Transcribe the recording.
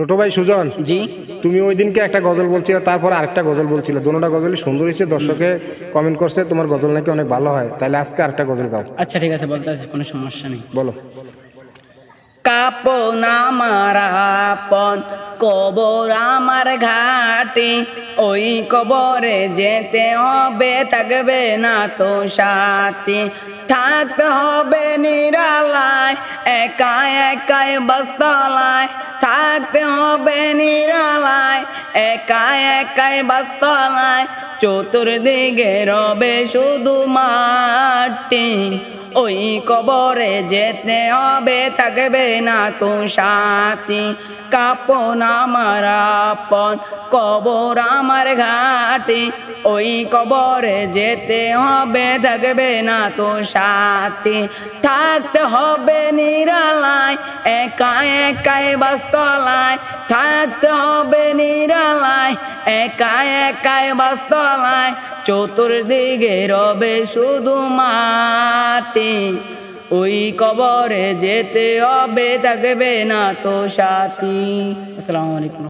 ছোট ভাই সুজন জি। তুমি ওই দিনকে একটা গজল বলছিলে তারপর আরেকটা গজল বলছিলে। দোনোটা গজলই সুন্দর হয়েছে দর্শকে কমেন্ট করছে তোমার গজল নাকি অনেক ভালো হয়। তাহলে আজকে আরেকটা গজল গাও। আচ্ছা ঠিক আছে বলতে কোনো সমস্যা নেই। বলো। কাপন আমার আপন কবর আমার ঘাটি, ওই কবরে যেতে হবে, থাকবে না তো সাথী। থাকতে হবে নিরালায় একা একাই বস্তলায়। থাকতে হবে নিরালায় একা একাই বস্তলায়। চতুর্দিকে রবে শুধু মাটি। ওই কবরে যেতে হবে, থাকবে না তো সাথী। কাপন আমার আপন, কবর আমার ঘাটি। ওই কবরে যেতে হবে, থাকবে না তো সাথী। থাকতে হবে নিরালায় একা একাই বাস্তলায়। থাকতে হবে নিরালায় একা একাই বাস্তলায়, চতুর্দিকে রবে শুধু মাটি। ওই কবরে যেতে হবে, থাকবে না তো সাথী। আসসালামু আলাইকুম।